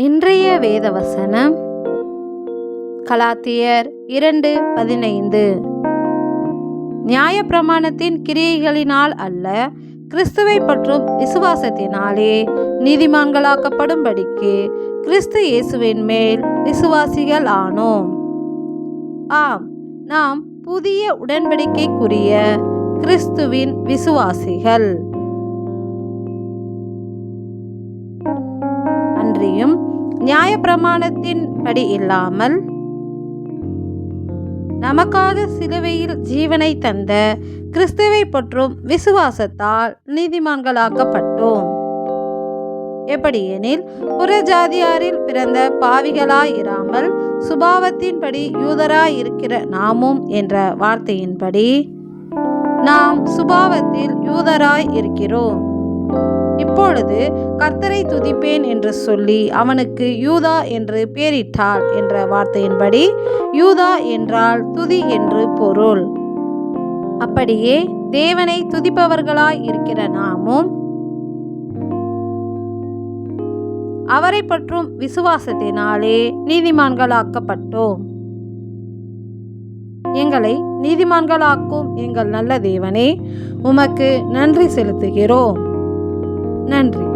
இன்றைய வேத வசனம் கலாத்தியர் இரண்டு பதினைந்து. நியாயப்பிரமாணத்தின் கிரியைகளினால் அல்ல கிறிஸ்துவை பற்றும் விசுவாசத்தினாலே நீதிமான்களாக்கப்படும்படிக்கு கிறிஸ்து இயேசுவின் மேல் விசுவாசிகள் ஆனோம். ஆம் நாம் புதிய உடன்படிக்கைக்குரிய கிறிஸ்துவின் விசுவாசிகள். பற்றியும் நியாயப்பிரமாணத்தின் படி இல்லாமல் நமக்காக சிலுவையில் ஜீவனை தந்த கிறிஸ்துவை பற்றும் விசுவாசத்தால் நீதிமான்களாக்கப்பட்டோம். எப்படியெனில் புறஜாதியாரில் பிறந்த பாவிகளாயிராமல் சுபாவத்தின்படி யூதராயிருக்கிற நாமும் என்ற வார்த்தையின்படி நாம் சுபாவத்தில் யூதராய் இருக்கிறோம் இப்பொழுது கர்த்தரை துதிப்பேன் என்று சொல்லி அவனுக்கு யூதா என்று பெயரிட்டாள் என்ற வார்த்தையின்படி யூதா என்றால் துதி என்று பொருள். அப்படியே தேவனை துதிப்பவர்களாய் இருக்கிற நாமும் அவரை பற்றும் விசுவாசத்தினாலே நீதிமான்களாக்கப்பட்டோம். எங்களை நீதிமான்களாக்கும் எங்கள் நல்ல தேவனே உமக்கு நன்றி செலுத்துகிறோம். நன்றி.